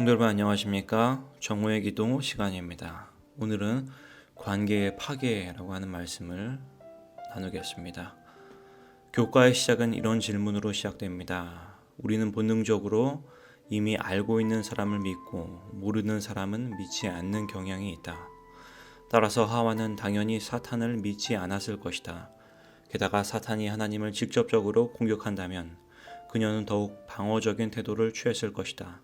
성도 여러분 안녕하십니까? 정오의 기도 시간입니다. 오늘은 관계의 파괴라고 하는 말씀을 나누겠습니다. 교과의 시작은 이런 질문으로 시작됩니다. 우리는 본능적으로 이미 알고 있는 사람을 믿고 모르는 사람은 믿지 않는 경향이 있다. 따라서 하와는 당연히 사탄을 믿지 않았을 것이다. 게다가 사탄이 하나님을 직접적으로 공격한다면 그녀는 더욱 방어적인 태도를 취했을 것이다.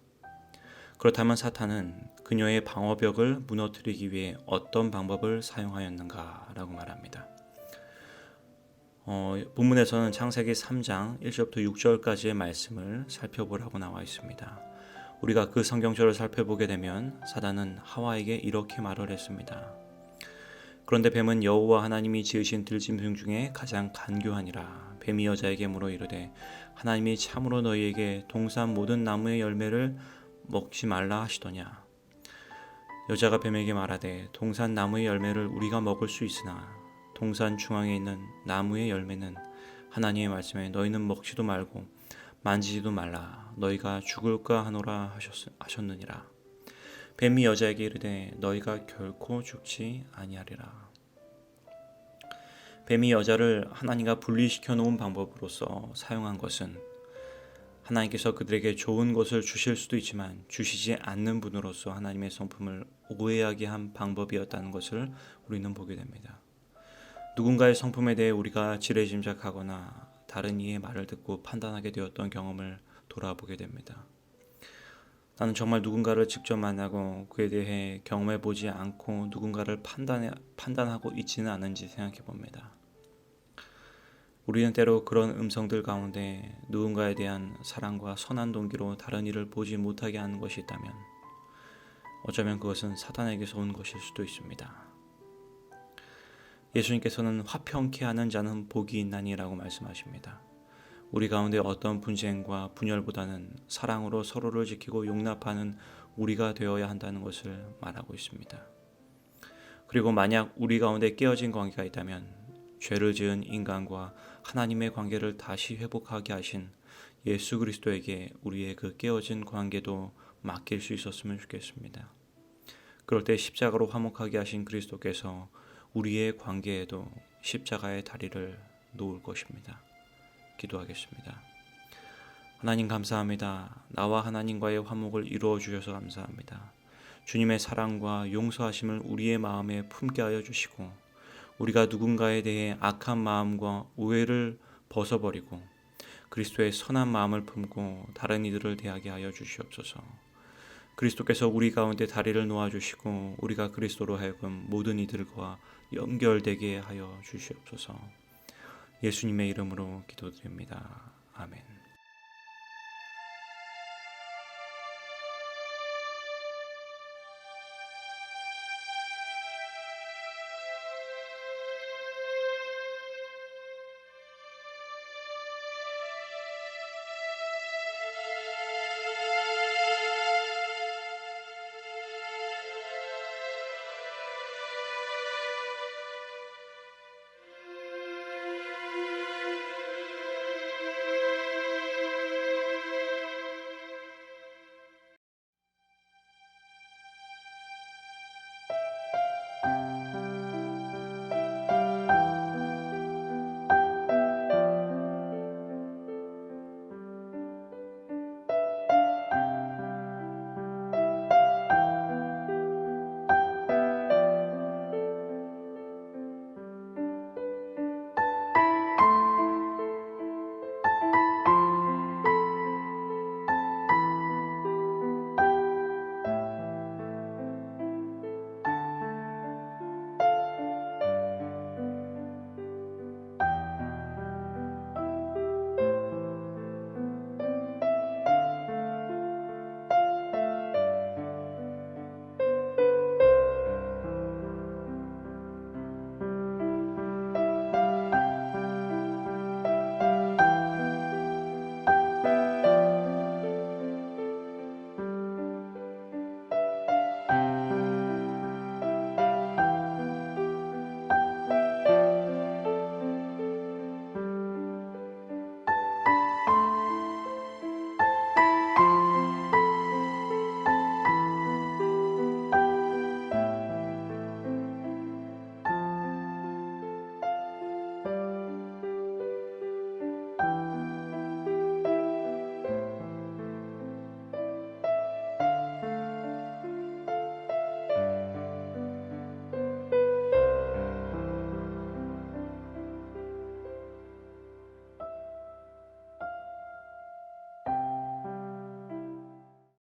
그렇다면 사탄은 그녀의 방어벽을 무너뜨리기 위해 어떤 방법을 사용하였는가라고 말합니다. 어, 본문에서는 창세기 3장 1절부터 6절까지의 말씀을 살펴보라고 나와 있습니다. 우리가 그 성경절을 살펴보게 되면 사단은 하와에게 이렇게 말을 했습니다. 그런데 뱀은 여호와 하나님이 지으신 들짐승 중에 가장 간교하니라. 뱀이 여자에게 물어 이르되 하나님이 참으로 너희에게 동산 모든 나무의 열매를 먹지 말라 하시더냐. 여자가 뱀에게 말하되 동산 나무의 열매를 우리가 먹을 수 있으나 동산 중앙에 있는 나무의 열매는 하나님의 말씀에 너희는 먹지도 말고 만지지도 말라 너희가 죽을까 하노라 하셨, 하셨느니라. 뱀이 여자에게 이르되 너희가 결코 죽지 아니하리라. 뱀이 여자를 하나님과 분리시켜 놓은 방법으로서 사용한 것은 하나님께서 그들에게 좋은 것을 주실 수도 있지만 주시지 않는 분으로서 하나님의 성품을 오해하게 한 방법이었다는 것을 우리는 보게 됩니다. 누군가의 성품에 대해 우리가 지레짐작하거나 다른 이의 말을 듣고 판단하게 되었던 경험을 돌아보게 됩니다. 나는 정말 누군가를 직접 만나고 그에 대해 경험해 보지 않고 누군가를 판단해, 판단하고 있지는 않은지 생각해 봅니다. 우리는 때로 그런 음성들 가운데 누군가에 대한 사랑과 선한 동기로 다른 일을 보지 못하게 하는 것이 있다면 어쩌면 그것은 사탄에게서 온 것일 수도 있습니다. 예수님께서는 화평케 하는 자는 복이 있나니라고 말씀하십니다. 우리 가운데 어떤 분쟁과 분열보다는 사랑으로 서로를 지키고 용납하는 우리가 되어야 한다는 것을 말하고 있습니다. 그리고 만약 우리 가운데 깨어진 관계가 있다면 죄를 지은 인간과 하나님의 관계를 다시 회복하게 하신 예수 그리스도에게 우리의 그 깨어진 관계도 맡길 수 있었으면 좋겠습니다. 그럴 때 십자가로 화목하게 하신 그리스도께서 우리의 관계에도 십자가의 다리를 놓을 것입니다. 기도하겠습니다. 하나님 감사합니다. 나와 하나님과의 화목을 이루어 주셔서 감사합니다. 주님의 사랑과 용서하심을 우리의 마음에 품게 하여 주시고 우리가 누군가에 대해 악한 마음과 오해를 벗어버리고 그리스도의 선한 마음을 품고 다른 이들을 대하게 하여 주시옵소서. 그리스도께서 우리 가운데 다리를 놓아 주시고 우리가 그리스도로 하여금 모든 이들과 연결되게 하여 주시옵소서. 예수님의 이름으로 기도드립니다. 아멘.